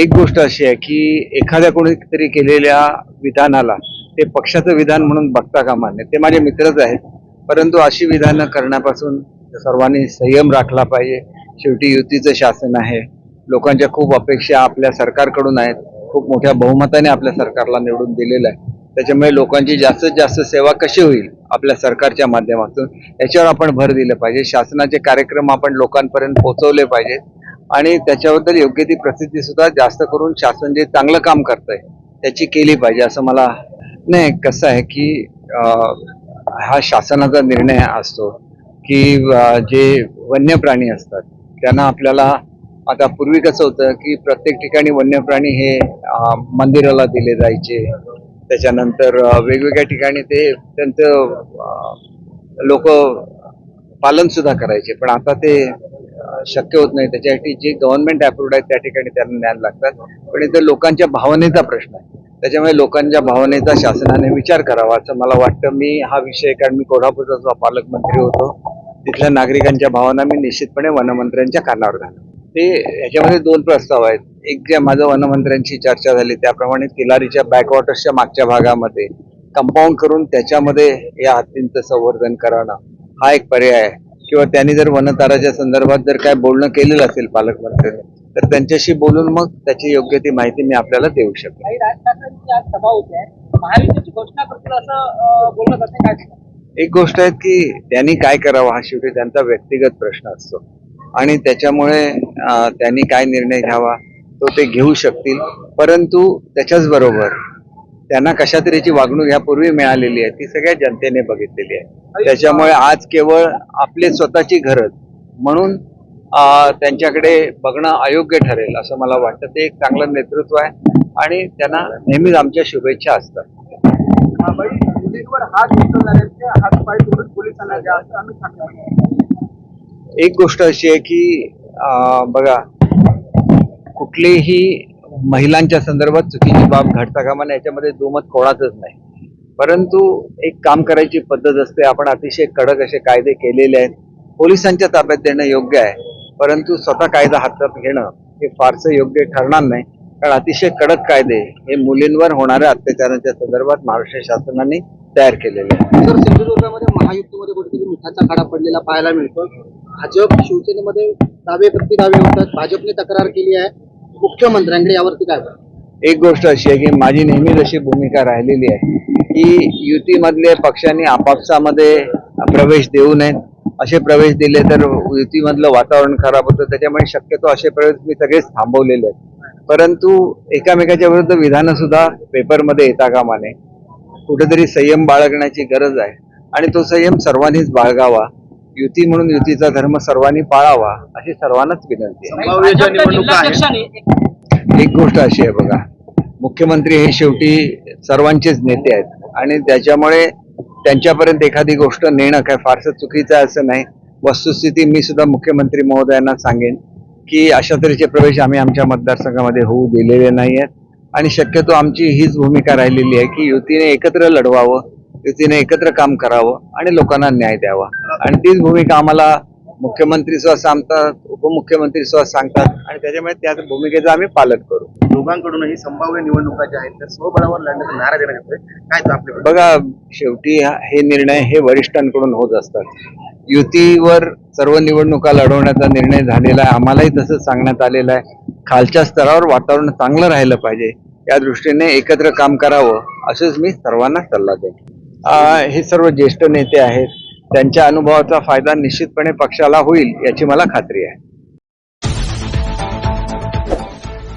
एक गोष्ट अशी आहे की एखाद्या कोणीतरी केलेल्या विधानाला ते पक्षाचं विधान म्हणून बघता कामा नये. ते माझे मित्रच आहेत. परंतु अशी विधानं करण्यापासून सर्वांनी संयम राखला पाहिजे. शेवटी युतीचं शासन आहे. लोकांच्या खूप अपेक्षा आपल्या सरकारकडून आहेत. खूप मोठ्या बहुमताने आपल्या सरकारला निवडून दिलेलं आहे. त्याच्यामुळे लोकांची जास्तीत जास्त सेवा कशी होईल आपल्या सरकारच्या माध्यमातून याच्यावर आपण भर दिलं पाहिजे. शासनाचे कार्यक्रम आपण लोकांपर्यंत पोहोचवले पाहिजेत. आणि त्याच्याबद्दल योग्य ती प्रसिद्धी सुद्धा जास्त करून शासन जे चांगलं काम करतंय त्याची केली पाहिजे असं मला नाही कसं आहे की हा शासनाचा निर्णय असतो की जे वन्य प्राणी असतात त्यांना आपल्याला आता पूर्वी कसं होतं की प्रत्येक ठिकाणी वन्य प्राणी हे मंदिराला दिले जायचे. त्याच्यानंतर वेगवेगळ्या ठिकाणी ते त्यांचं लोक पालन सुद्धा करायचे. पण आता ते शक्य होत नाही. त्याच्यासाठी जे गव्हर्नमेंट अप्रूव्ड आहे त्या ठिकाणी त्यांना ज्ञान लागतात. पण इथे लोकांच्या भावनेचा प्रश्न आहे. त्याच्यामुळे लोकांच्या भावनेचा शासनाने विचार करावा असं मला वाटतं. मी हा विषय कारण मी कोल्हापूरचा जो पालकमंत्री होतो. तिथल्या नागरिकांच्या भावना मी निश्चितपणे वनमंत्र्यांच्या कानावर घालतो. ते याच्यामध्ये दोन प्रस्ताव आहेत. एक जे माझं वनमंत्र्यांशी चर्चा झाली त्याप्रमाणे किलारीच्या बॅकवॉटर्सच्या मागच्या भागामध्ये कंपाऊंड करून त्याच्यामध्ये या हत्तींचं संवर्धन करणं हा एक पर्याय आहे. किंवा त्यांनी जर वनताराच्या संदर्भात जर काय बोलणं केलेलं असेल पालकमंत्र्यांनी तर त्यांच्याशी बोलून मग त्याची योग्य ती माहिती मी आपल्याला देऊ शकतो? एक गोष्ट आहे की त्यांनी काय करावं हा शेवटी त्यांचा व्यक्तिगत प्रश्न असतो. आणि त्याच्यामुळे त्यांनी काय निर्णय घ्यावा तो ते घेऊ शकतील. परंतु त्याच्याच बरोबर त्यांना कशा तऱ्हेची वागणूक यापूर्वी मिळालेली आहे ती सगळ्या जनतेने बघितलेली आहे. त्याच्यामुळे आज केवळ आपले स्वतःची गरज म्हणून त्यांच्याकडे बघणं अयोग्य ठरेल असं मला वाटतं. ते एक चांगलं नेतृत्व आहे आणि त्यांना नेहमीच आमच्या शुभेच्छा असतात. एक गोष्ट अशी आहे की बघा कुठलीही महिलांच्या संदर्भात चुकीची बाब घडता कामा नये याच्यामध्ये दुमत कोणाचंच नाही. परंतु एक काम करायची पद्धत असते. आपण अतिशय कडक असे कायदे केलेले आहेत. पोलिसांच्या ताब्यात देणं योग्य आहे. परंतु स्वतः कायदा हातात घेणं हे फारसं योग्य ठरणार नाही. कारण अतिशय कडक कायदे हे मुलींवर होणाऱ्या अत्याचारांच्या संदर्भात महाराष्ट्र शासनाने तयार केलेले आहे तर सिंधुदुर्गामध्ये महायुतीमध्ये कुठेतरी मिठाचा खडा पडलेला पाहायला मिळतो भाजप शिवसेनेमध्ये दावे प्रति दावे होतात. भाजपने तक्रार केली आहे. मुख्यमंत्र्यांकडे यावरती काय एक गोष्ट अशी आहे की माझी नेहमीच अशी भूमिका राहिलेली आहे की युतीमधले पक्षांनी आपापसामध्ये प्रवेश देऊ नये असे प्रवेश दिले तर युतीमधलं वातावरण खराब होतं. त्याच्यामुळे शक्यतो असे प्रवेश मी सगळेच थांबवलेले आहेत. परंतु एकामेकाच्या विरुद्ध विधानं सुद्धा पेपरमध्ये येता का माने कुठेतरी संयम बाळगण्याची गरज आहे. आणि तो संयम सर्वांनीच बाळगावा. युती म्हणून युतीचा धर्म सर्वांनी पाळावा अशी सर्वांनाच विनंती आहे. एक गोष्ट अशी आहे बघा. मुख्यमंत्री हे शेवटी सर्वांचेच नेते आहेत आणि त्याच्यामुळे त्यांच्यापर्यंत एखादी गोष्ट नेणं काय फारसं चुकीचं आहे असं नाही. वस्तुस्थिती मी सुद्धा मुख्यमंत्री महोदयांना सांगेन की अशा तऱ्हेचे प्रवेश आम्ही आमच्या मतदारसंघामध्ये होऊ दिलेले नाही आहेत. आणि शक्यतो आमची हीच भूमिका राहिलेली आहे की युतीने एकत्र लढवावं युतीने एकत्र काम करावं आणि लोकांना न्याय द्यावा. आणि तीच भूमिका आम्हाला मुख्यमंत्री सुद्धा सांगतात उपमुख्यमंत्री सुद्धा सांगतात आणि त्याच्यामुळे त्या भूमिकेचं आम्ही पालन करू. दोघांकडूनही संभाव्य निवडणुका ज्या आहेत त्या स्वबळावर लढण्याचा नारा देण्यात येतोय. काय तो आपले बघा शेवटी हा- निर्णय हे वरिष्ठांकडून होत असतात. युतीवर सर्व निवडणुका लढवण्याचा निर्णय झालेला आहे. आम्हालाही तसंच सांगण्यात आलेलं आहे. खालच्या स्तरावर वातावरण चांगलं राहिलं पाहिजे. या दृष्टीने एकत्र काम करावं असंच मी सर्वांना सल्ला देईन हे सर्व ज्येष्ठ नेते आहेत त्यांच्या अनुभवाचा फायदा निश्चितपणे पक्षाला होईल याची मला खात्री आहे.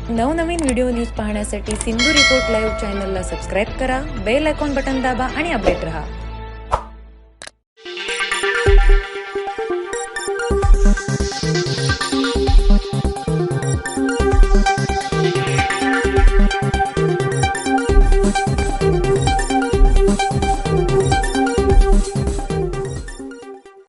नवनवीन व्हिडिओ न्यूज पाहण्यासाठी सिंधू रिपोर्ट लाईव्ह चॅनलला सबस्क्राईब करा बेल आयकॉन बटन दाबा आणि अपडेट रहा.